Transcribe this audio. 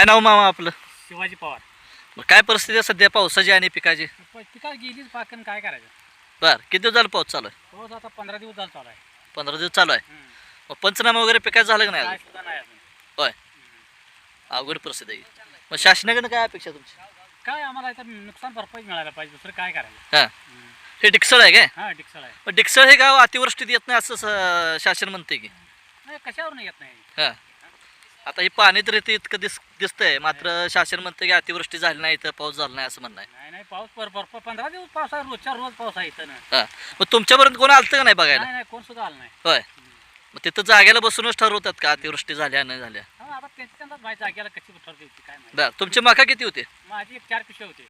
काय नाव मामा आपलं? शिवाजी पवार. मग काय परिस्थिती आहे सध्या पावसाची आणि पिकाची? प- पिकाला गेलीच पाकन काय करायचं? बर किती दिवस झालं पाऊस चालू आहे? पाऊस आता पंधरा दिवस झाला चालू आहे. पंधरा दिवस चालू आहे? हम्म. मग पंचनामा वगैरे पिकायचं झालं का नाही काय अजून? सुद्धा नाही अजून. होय. अवघड परिस्थिती आहे मग शासनाकडनं काय अपेक्षा तुमची? काय आम्हाला इथं नुकसान भरपाई मिळायला पाहिजे दुसरं काय करायचं? हां. हम्म. हे डिक्सळ आहे काय? हा डिक्सळ आहे. मग डिक्सळ हे गाव अतिवृष्टीत येत नाही असं स- शासन म्हणते की? नाही कशावरून येत नाही? हां. आता ही पाणी तर इथे इतकं दिस दिसतंय. मात्र शासन म्हणतं की अतिवृष्टी झाली नाही तर पाऊस झाला नाही असं म्हणणं आहे. नाही नाही पाऊस पर पर- पंधरा दिवस पाऊस आहे रोजच्या रोज पाऊस आहे इथं ना. हां. मग तुमच्यापर्यंत कोण आलतं का नाही बघायला? नाही नाही कोण सुद्धा आलं नाही. होय. मग तिथं जागेला बसूनच ठरवतात का अतिवृष्टी झाल्या नाही झाल्या हा आता त्यांच्या त्यांनाच माहिती जाग्याला कशी ठरते काय माहिती. बरं तुमची मका किती होती? माझी एक चार पिशव्या होती.